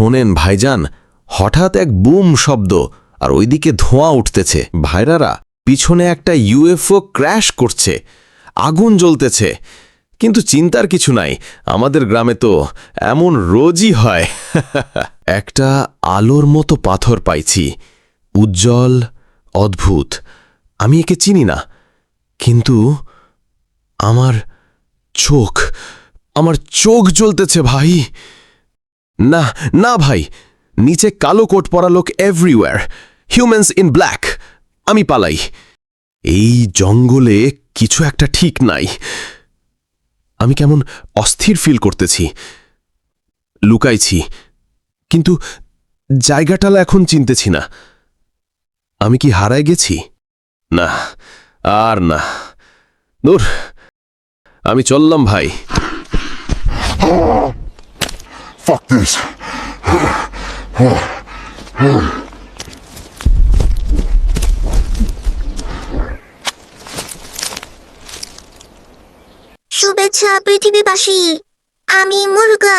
শোনেন ভাইজান, হঠাৎ এক বুম শব্দ আর ওইদিকে ধোঁয়া উঠতেছে। ভাইরারা, পিছনে একটা ইউএফও ক্র্যাশ করছে, আগুন জ্বলতেছে। কিন্তু চিন্তার কিছু নাই, আমাদের গ্রামে তো এমন রোজই হয়। একটা আলোর মতো পাথর পাইছি, উজ্জ্বল, অদ্ভুত। আমি একে চিনি না, কিন্তু আমার চোখ আমার চোখ জ্বলতেছে ভাই। না না ভাই। নিচে কালো কোট পরা লোক এভরিওয়্যার হিউম্যানস ইন ব্ল্যাক আমি পালাই। এই জঙ্গলে কিছু একটা ঠিক নাই। আমি কেমন অস্থির ফিল করতেছি। লুকাইছি। কিন্তু জায়গাটালা এখন চিনতেছি না। আমি কি হারায় গেছি? না, আর না। দূর। আমি চললাম ভাই। Fuck this. শুভেচ্ছা পৃথিবীবাসী আমি মুরগা